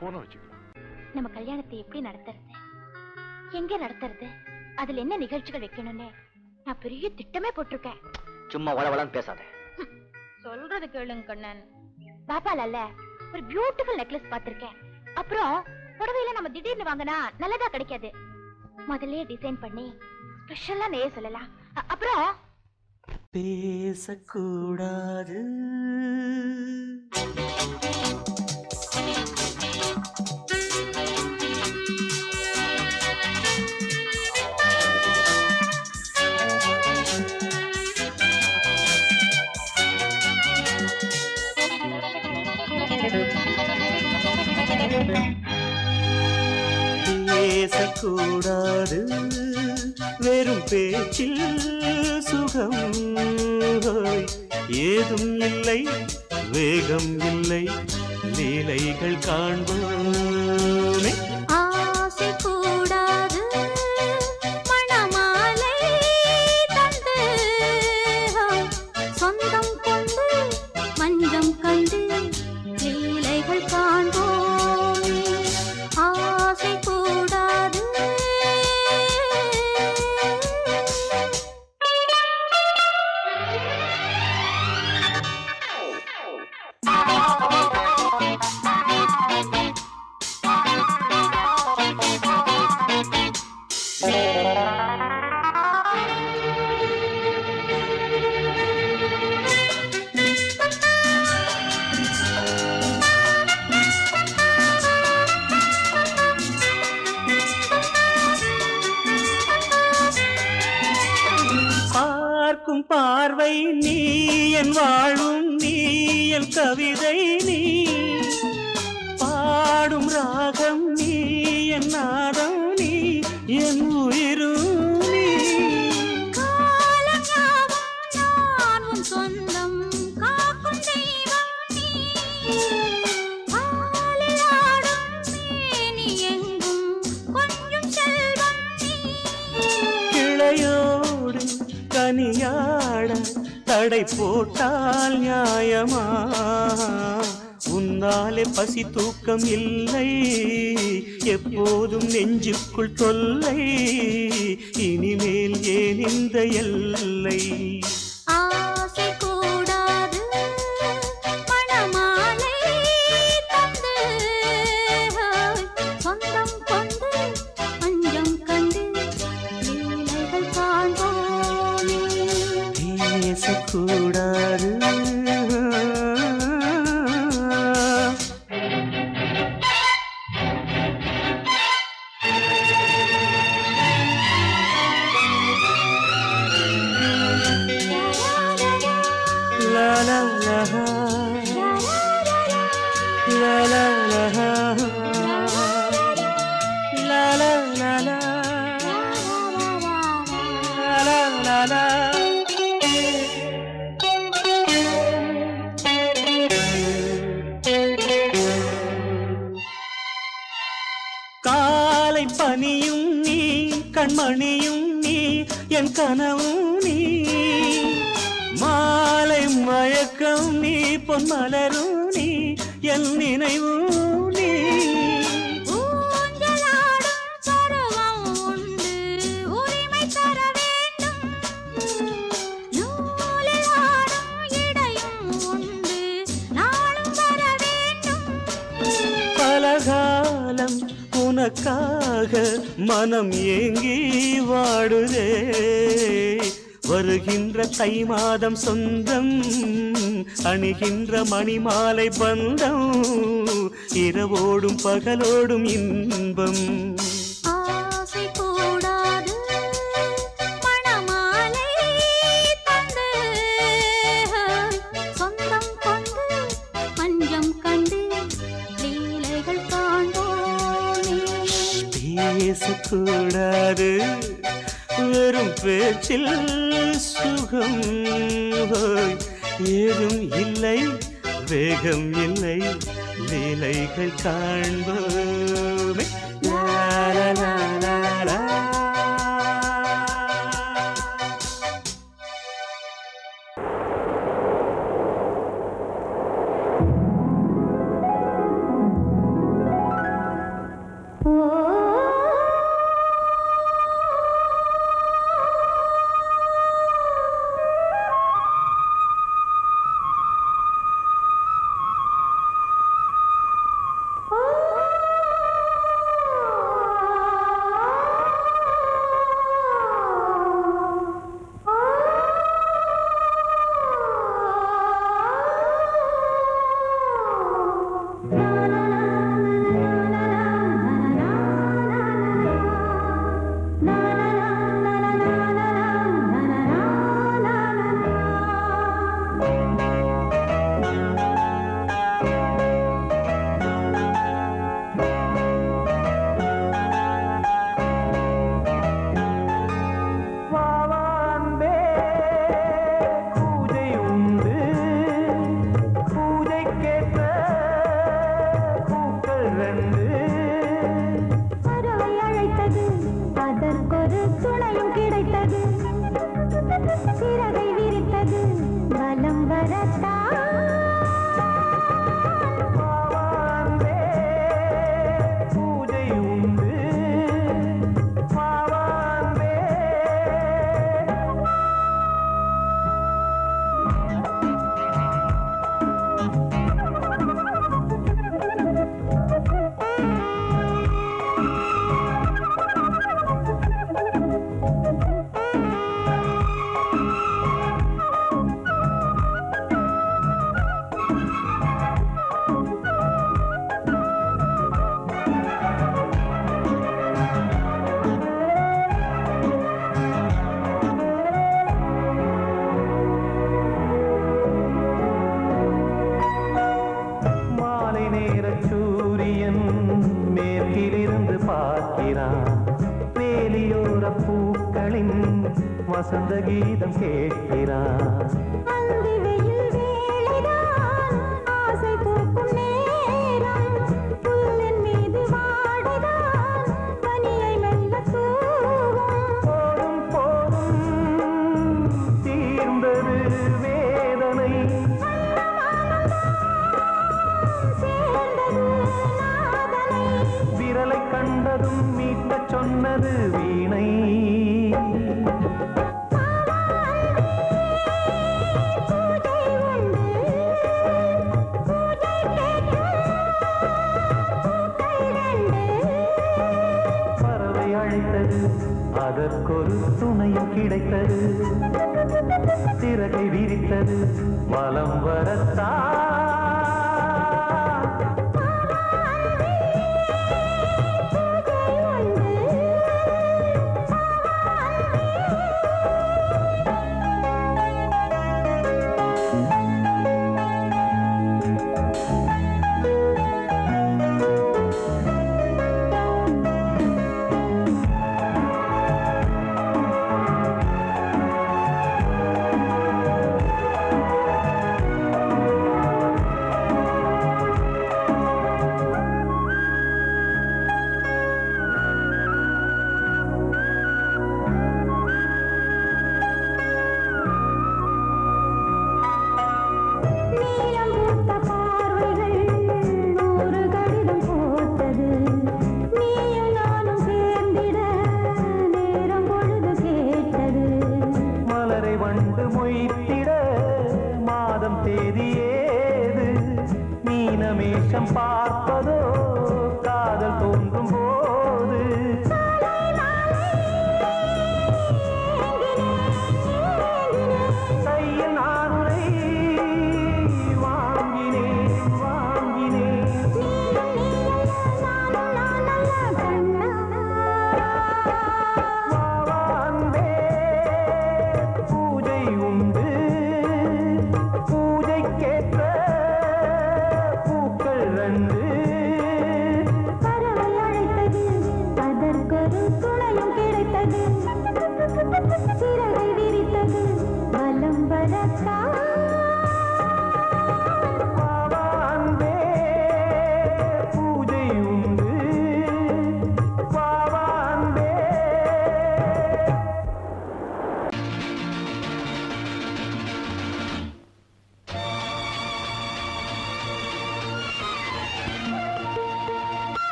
போன வச்சுக்கலாம் நம்ம கல்யாணத்தை எப்படி நடத்துறது? எங்க நடத்துறது? அதுல என்ன நிகழ்ச்சிகள் வைக்கணும்னு நான் பெரிய திட்டமே போட்டிருக்கேன். சும்மா வளவளன்னு பேசாத. சொல்றது கேளுங்க கண்ணன். பாப்பால அல்ல ஒரு பியூட்டிஃபுல் நெக்லஸ் பார்த்திருக்கேன். அப்புறம் புடவையில நம்ம திடீர்னு வாங்கினா நல்லதா கிடைக்காது. முதல்லயே டிசைன் பண்ணி ஸ்பெஷலா நெய்ய சொல்லலாம். அப்புறம் பேசக்கூடாது. பேசக்கூடாது. வெறும் பேச்சில் சுகம் ஏதும் இல்லை வேகம் இல்லை. லீலைகள் காண்போம். பார்வை நீ என் வாழும் நீ என் கவிதை நீ தடை போட்டால் நியாயமா? உன்னாலே பசி தூக்கம் இல்லை. எப்போதும் நெஞ்சுக்குள் தொல்லை. இனிமேல் ஏன் இந்த எல்லை? ஆசை கூட கண்மணியும் நீ என் கனவும் நீ. மாலை மயக்கம் நீ பொன்மலரும் நீ என் நினைவும் வருக மனம் ஏங்கி வாடுதே. வருகின்ற தை மாதம் சொந்தம் அணிகின்ற மணிமாலை பந்தம் இரவோடும் பகலோடும் இன்பம். பேசக்கூடாது. வெறும் பேச்சில் சுகம். ஏதும் இல்லை வேகம் இல்லை லீலைகள் காண்போம் பார்க்கிறான் வேலியோர பூக்களின் வசந்த கீதம் கேட்கிறான் அதற்கொரு துணையும் கிடைத்தது. சிறகை விரித்தது. வலம் வர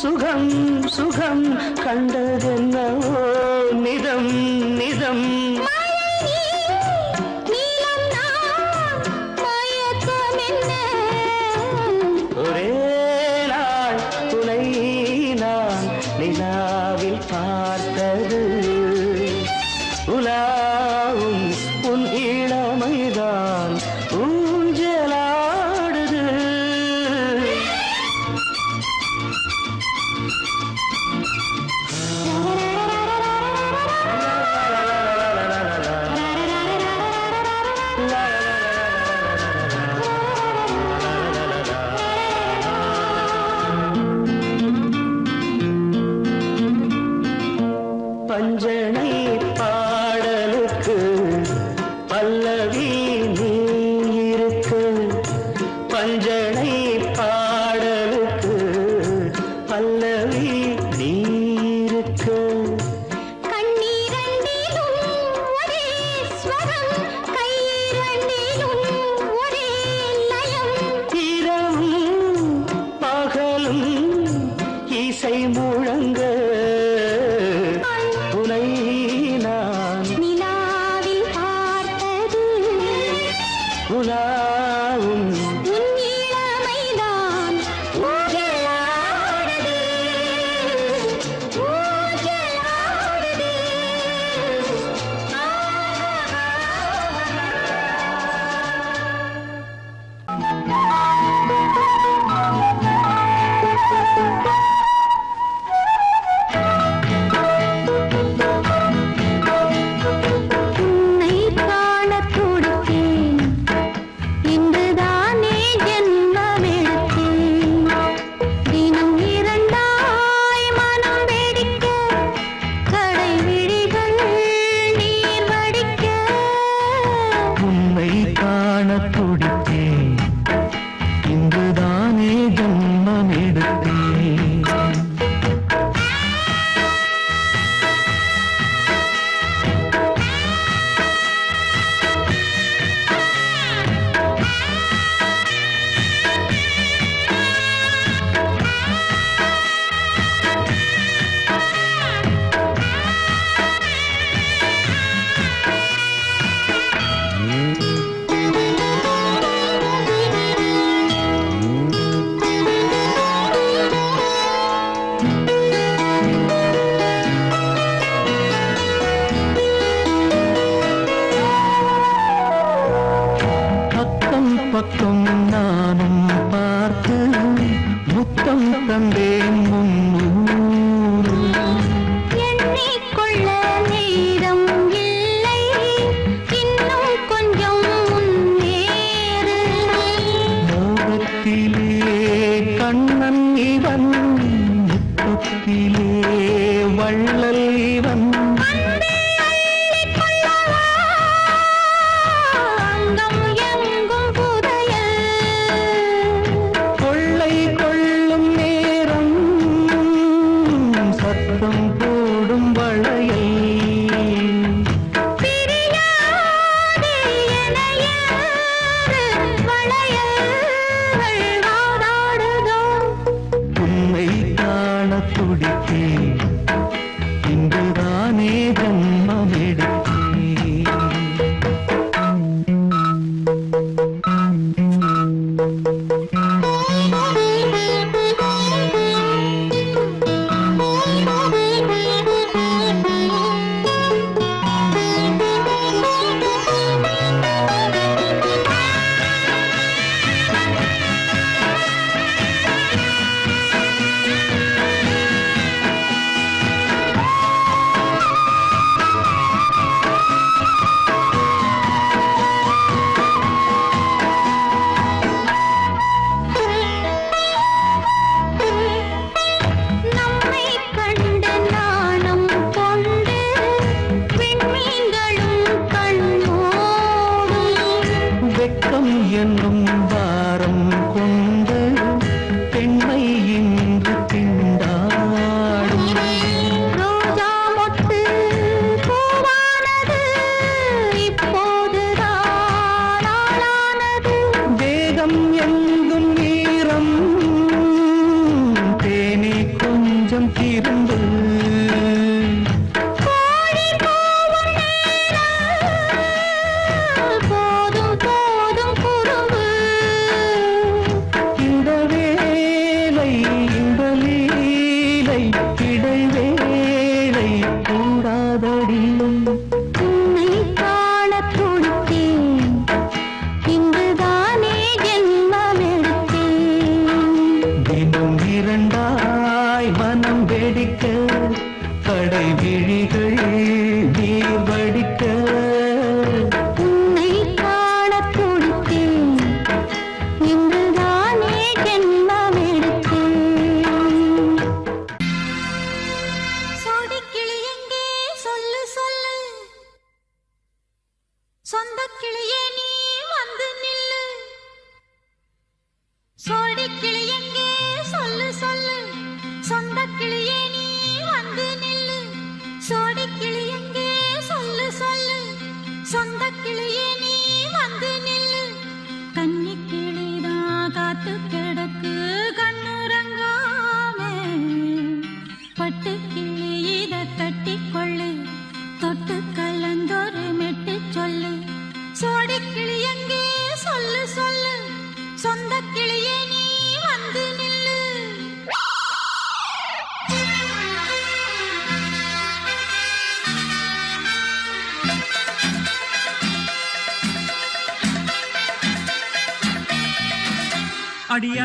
சுகம் சுகம் கண்டதென்னவோ நிதம். பஞ்சனை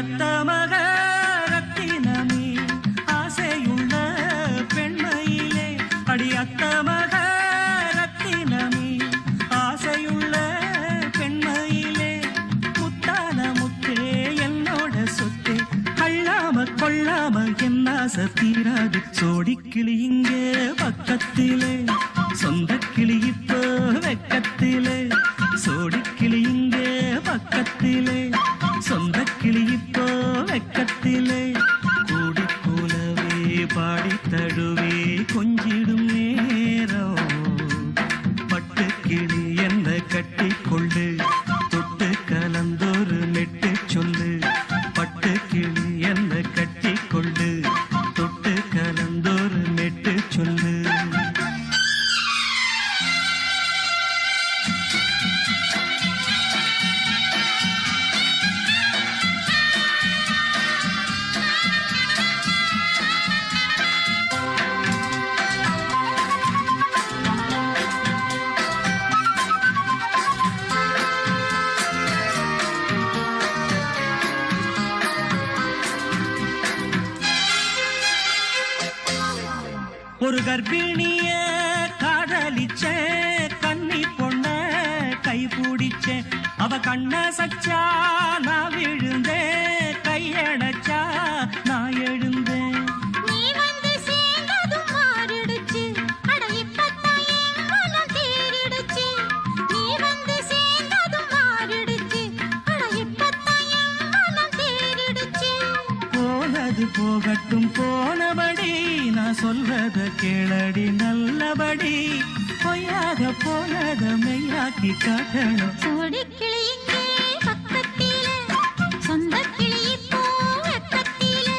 கத்தம சொந்த கிளி இப்போ வெக்கத்திலே கட்டிச்ச கன்னி பொண்ண கை பிடிச்ச. அவ கண்ண சச்சா நான் விழுந்தேன். காட்டி காட்டணும். கோடி கிளி இங்கே பக்கத்தில சொந்த கிளி போ பக்கத்தில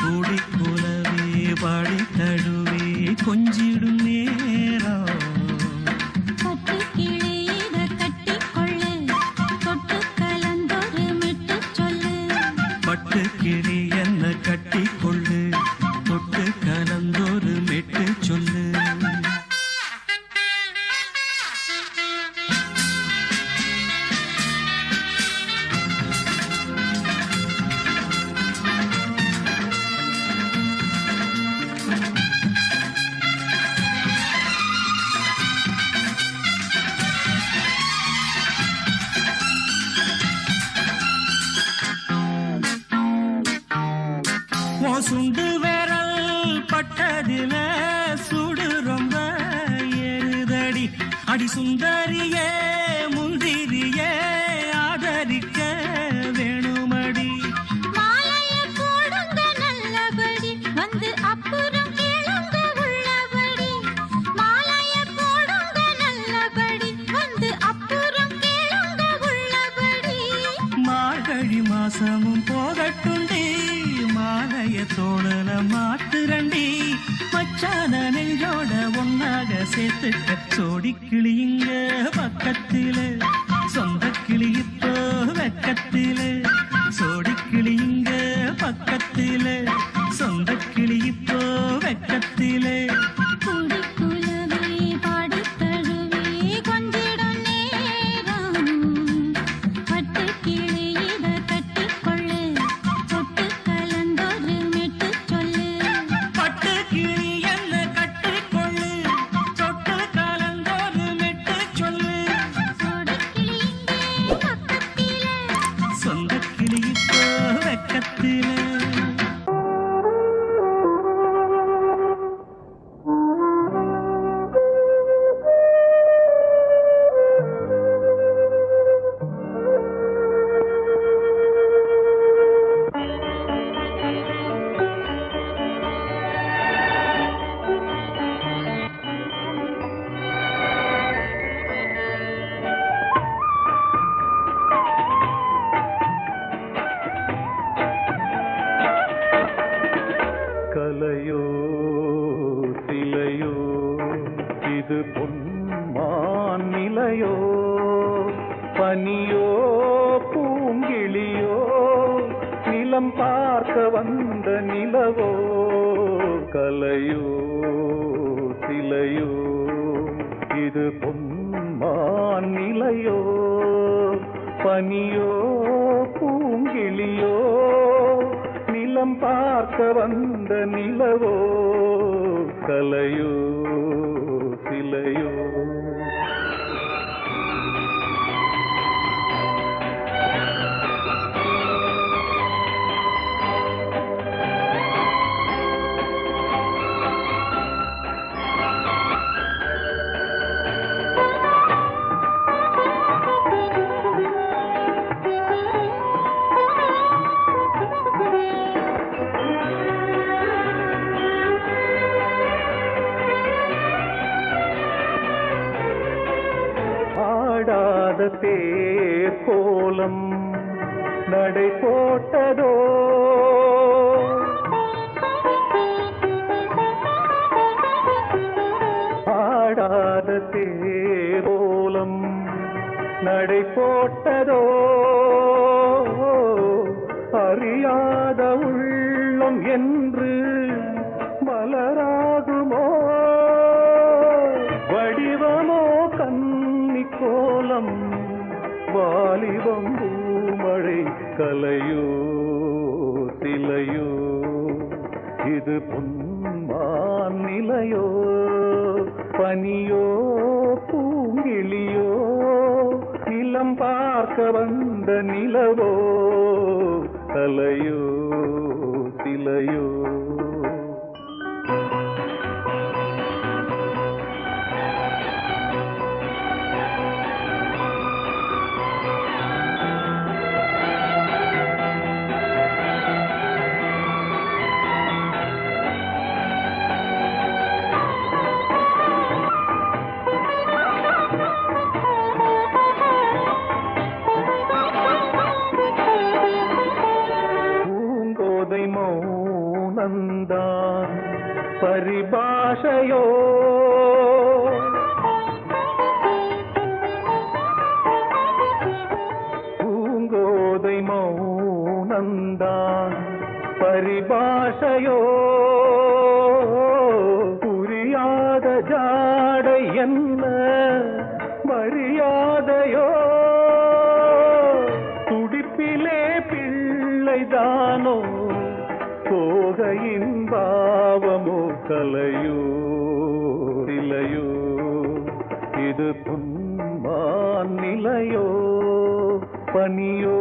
கூடி போலவே பாடி தழுவே கொஞ்சிடும் நேரம். பட்டு கிளியிட கட்டி கொள்ள தொட்டு கலந்தொரு மிட்டு என்ன கட்டி கொள்ளு தொட்டு கலந்தொரு மெட்டு சொல்லு. தோழல மாத்துரண்டி மச்சான நெஞ்சோட ஒன்னாக சேர்த்துட்ட சோடி கிளியுங்க பக்கத்திலே சொந்த கிளி இப்போ வெக்கத்திலே. பூங்கிளியோ நிலம் பார்க்க வந்த நிலவோ கலையோ சிலையோ. ஆடாத தேர் கோலம் நடை போட்டதோ? ஆடாத தேர் கோலம் நடை போட்டதோ? அறியாத உள்ளம் என்று மலரா வாலிபம் பூமழை கலையோ சிலையோ இது பொன்மான் நிலையோ பனியோ பூங்கிளியோ இளம் பார்க்க வந்த நிலவோ கலையோ சிலையோ. புன்மான் பனியோ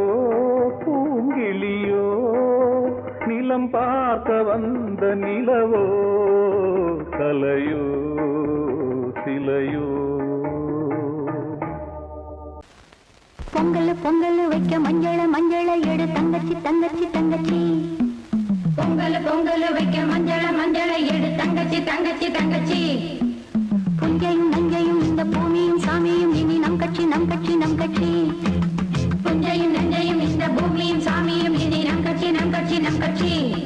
பூங்கிளியோ நிலம் பார்க்க வந்த நிலவோ கலையோ சிலையோ. பொங்கல் பொங்கல் வைக்க மஞ்சள மஞ்சள எடு தங்கச்சி தங்கச்சி தங்கச்சி. பொங்கல் பொங்கல் வைக்க மஞ்சள மஞ்சள எடு தங்கச்சி தங்கச்சி தங்கச்சி. புஞ்சையும் நஞ்சையும் இந்த பூமியும் சாமியும் இனி நம் கட்சி நம் கட்சி நம் கட்சி. புஞ்சையும் நஞ்சையும் இந்த பூமியும் சாமியும் இனி நம் கட்சி நம் கட்சி நம் கட்சி.